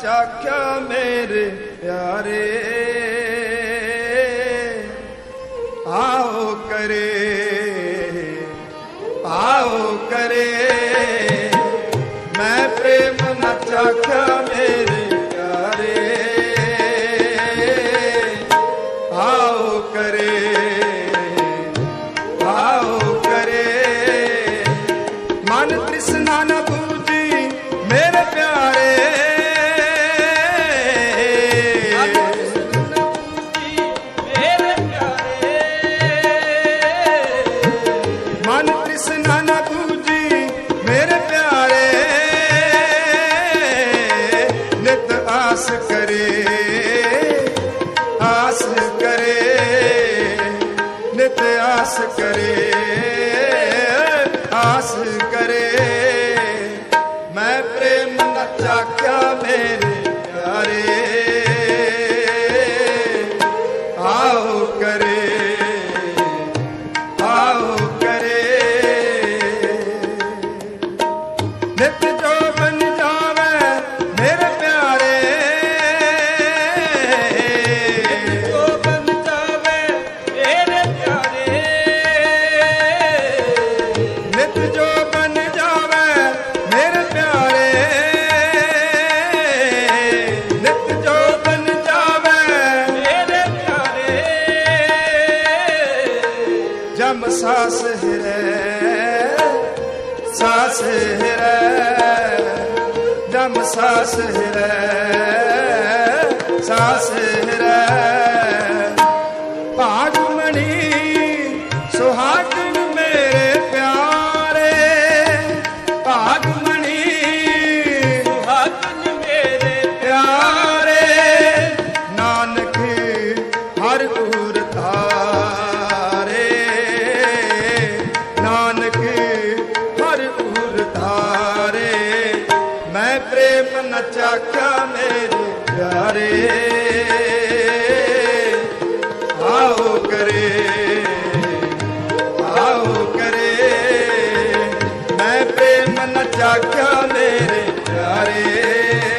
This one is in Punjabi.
ਚਾਖਿਆ ਮੇਰੇ ਪਿਆਰੇ। ਆਓ ਕਰੇ ਆਓ ਕਰੇ। ਮੈਂ ਪ੍ਰੇਮ ਨ ਚਾਖਿਆ ਮੇਰੇ ਪਿਆਰੇ। ਆਓ ਕਰੇ ਆਓ ਕਰੇ। ਮਨ ਤ੍ਰਿਸ਼ਨਾ ਨ ਕਰੇ ਆਸ ਕਰੇ ਨਿਤ ਆਸ ਕਰੇ ਆਸ ਕਰੇ ਮੈਂ ਪ੍ਰੇਮ ਨੱਚਾ ਚਾਖਿਆ ਮੇਰੇ ਪਿਆਰੇ ਆਓ ਕਰੇ ਆਓ ਕਰੇ ਨਿਤ ਜੋ ਬਨ ਜਾਵੇ ਮੇਰੇ ਸਾਸ ਹਿਰੈ ਸਾਸ ਹਿਰੈ ਜਮ ਸਾਸ ਹਿਰੈ ਸਾਸ ਹਿਰੈ ਪ੍ਰੇਮ ਮੇਰੇ ਪਿਆਰੇ। ਆਓ ਕਰੇ ਆਓ ਕਰੇ। ਮੈਂ ਪ੍ਰੇਮ ਨ ਚਾਖਿਆ ਮੇਰੇ ਪਿਆਰੇ।